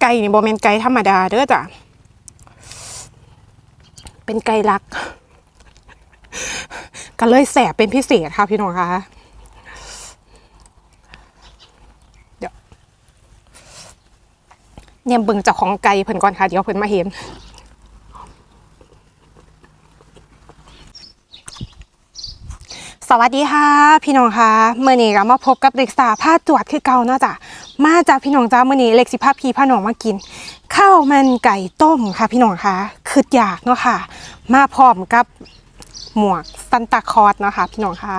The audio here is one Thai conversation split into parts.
ไก่นี่บ่แม่นไก่ธรรมดาเด้อจ้ะ เป็นไก่ลัก ก็เลยแสบเป็นพิเศษค่ะพี่น้องคะเดี๋ยวเนี่ยเบิ่งจากของไก่เพิ่นก่อนค่ะ เดี๋ยวเพิ่นมาเห็นสวัสดีค่ะ พี่น้องคะเมื่อนี้ก็มาพบกับเด็กสาวผ้าจวดคือเก่าเนาะจ้ะ มาจากพี่น้องจ้าเมื่อนี้เล็กสิพาพี่พาน้องมากินข้าวมันไก่ต้มค่ะพี่น้องคะคืออยากเนาะค่ะ มาพร้อมกับหมวกซันตาคอสเนาะค่ะพี่น้องคะ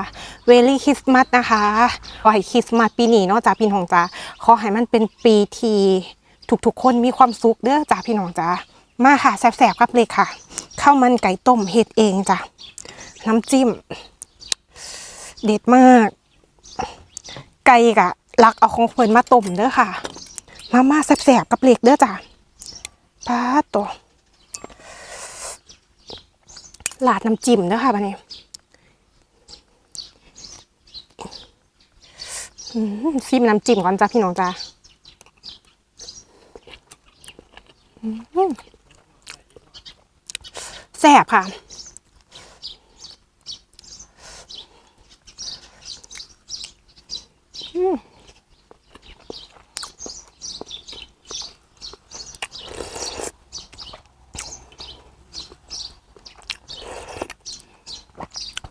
เวลี่คริสต์มาสนะคะขอให้คริสต์มาสปีนี้เนาะจ้าพี่น้องจ้าขอให้มันเป็นปีที่ทุกๆคนมีความสุขเด้อจ้าพี่น้องจ้ามาค่ะแซ่บๆกับเล็กค่ะข้าวมันไก่ต้มเฮ็ดเองจ้ะน้ำจิ้ม เด็ดมาก ไก่กะ ลักเอาของเพิ่นมาต้มเด้อค่ะ มาม่าแซ่บๆกับเหล็กเด้อจ้ะป้าดตัวลาดน้ำจิ้มเด้อค่ะบัดนี้อืมซิมน้ำจิ้มก่อนจ้ะพี่น้องจ้ะแซ่บค่ะ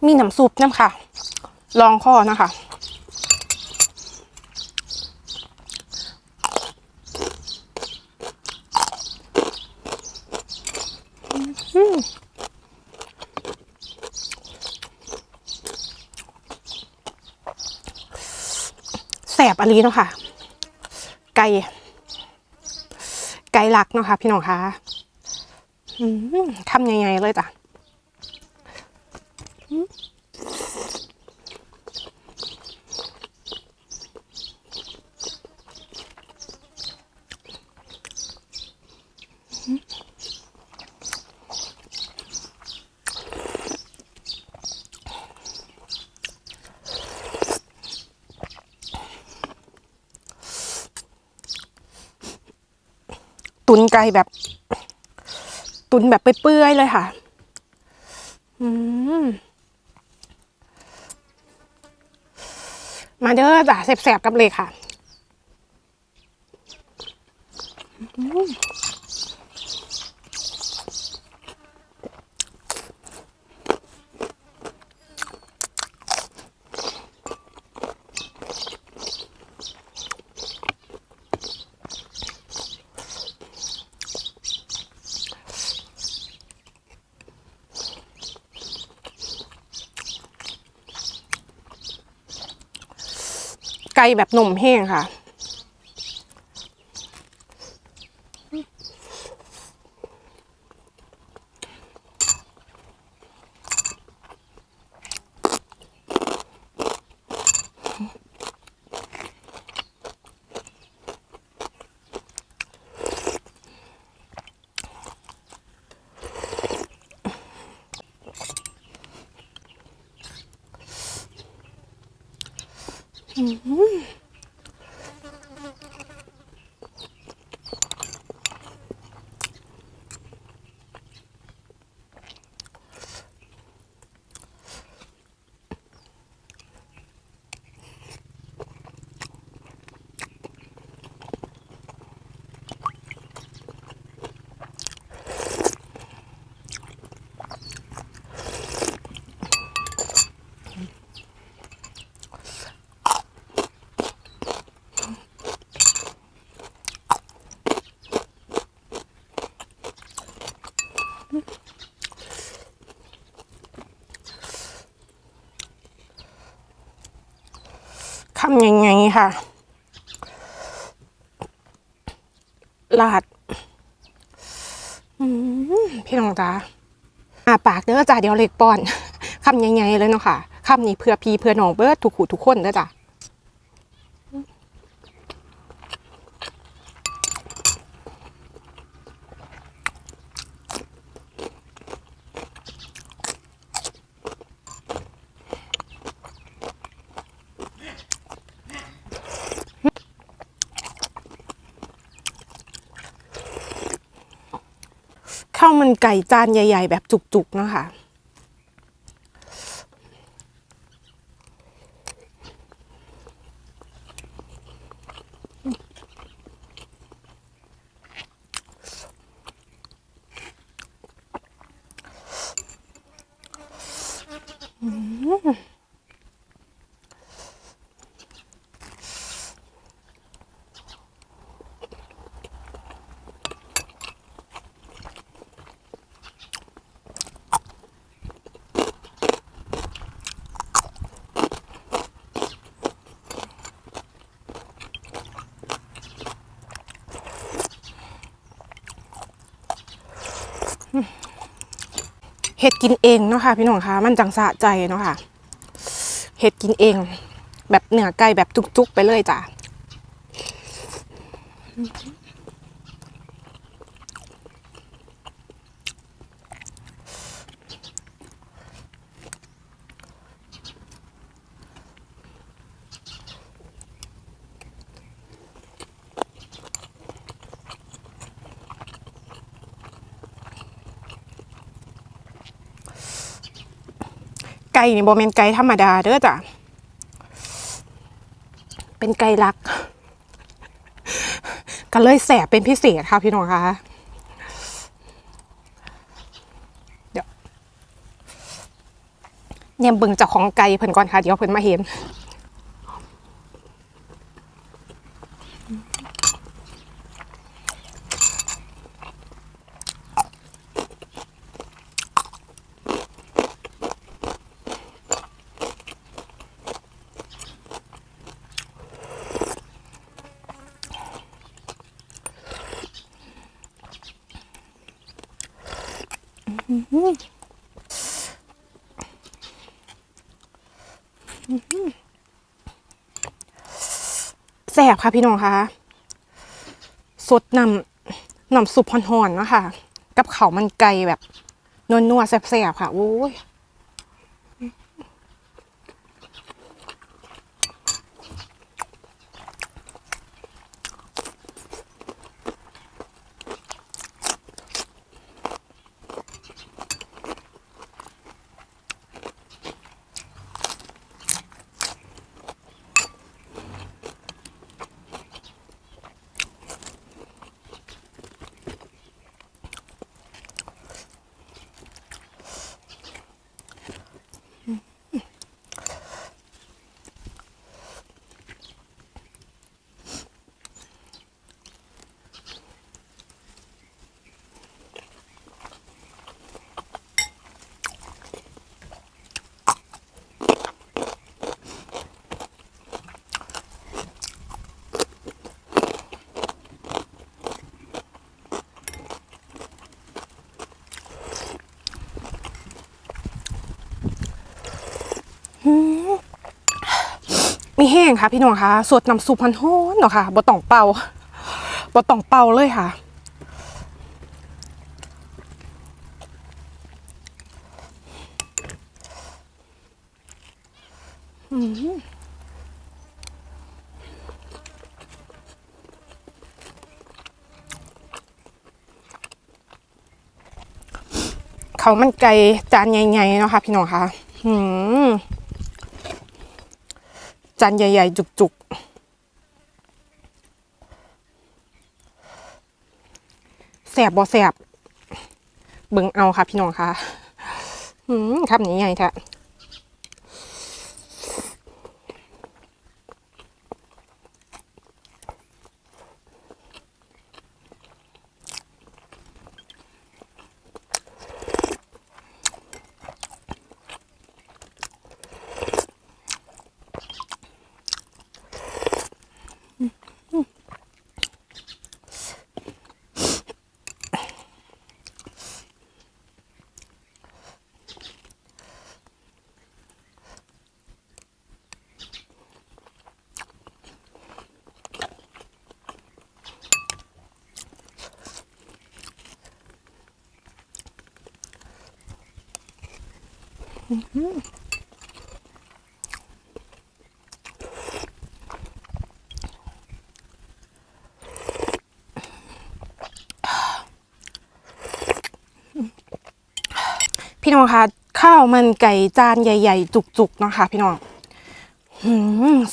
มีน้ำซุปน้ำค่ะ ลองข้อนะคะ แสบอลีเนาะค่ะ ไก่ ไก่หลักเนาะค่ะ พี่น้องคะทำยังไงเลยจ้ะ ตุนไก่แบบ ตุนแบบเปื่อยๆเลยค่ะ อืม มาเด้อจ้ะแสบๆกับเลยค่ะ ไก่แบบหนุ่มแห้งค่ะ 嗯。 ทำยังไงค่ะลาดพี่น้องจ้าอ่าปากเด้อจ้าเดี๋ยวเล็กป้อนคำยังไงเลยเนาะค่ะคำนี้เพื่อพี่เพื่อน้องเบิร์ดทุกขู่ทุกคนเด้อจ้า ข้าวมันไก่จานใหญ่ ๆ แบบจุกๆเนาะคะ เห็ดกินเองเนาะค่ะพี่น้องคะมันจังสะใจเนาะค่ะเห็ดกินเอง แบบเนื้อไก่แบบจุกๆไปเลยจ้ะ ก่นี่โบเมนไก่ธรรมดาเด้อจ้ะเป็นไก่ลัก ก็เลยแสบเป็นพิเศษค่ะพี่น้องคะเดี๋ยวเนี่ยเบิ่งจากของไก่เพิ่นก่อนค่ะ เดี๋ยวเพิ่นมาเห็น แสบค่ะพี่น้องคะสดนำน้ำซุปหอนๆเนาะค่ะ กับเขามันไก่แบบนวลๆแสบๆค่ะ โอ้ย มีแห้งค่ะ พี่น้องคะสดน้ำซุปพันฮ้อนเนาะค่ะบ่ต้องเป่าบ่ต้องเป่าเลยค่ะเขามันไก่จานใหญ่ๆเนาะค่ะพี่น้องคะอืม จานใหญ่ ๆ จุก ๆ แสบบ่แสบเบิ่งเอาค่ะพี่น้องค่ะ อืมครับนี้ใหญ่แท้ พี่น้องคะข้าวมันไก่จานใหญ่ ๆ จุกๆนะคะพี่น้อง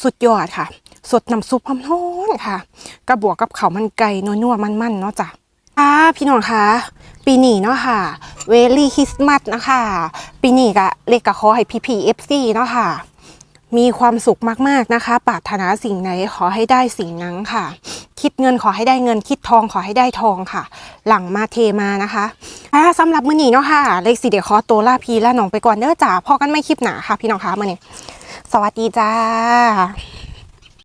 สุดยอดค่ะ สดน้ำซุปหอมท้อนค่ะ กระบวกกับข้าวมันไก่นัวๆมันๆเนาะจ้ะค่ะพี่น้องคะปีนี้เนาะค่ะ เวลี่คริสต์มาสนะคะ ปีนี้กะ เล็กกะขอให้พี่พีเอฟซีเนาะค่ะ มีความสุขมากๆนะคะปรารถนาสิ่งไหนขอให้ได้สิ่งนั้นค่ะ คิดเงินขอให้ได้เงินคิดทองขอให้ได้ทองค่ะ หลังมาเทมานะคะอ่าสำหรับมื้อนี้เนาะค่ะ เลขสีเดี๋ยวขอตัวลาพีและน้องไปก่อนเด้อจ้าพอกันไม่คลิปหนาค่ะ พี่น้องคะมื้อนี้สวัสดีจ้า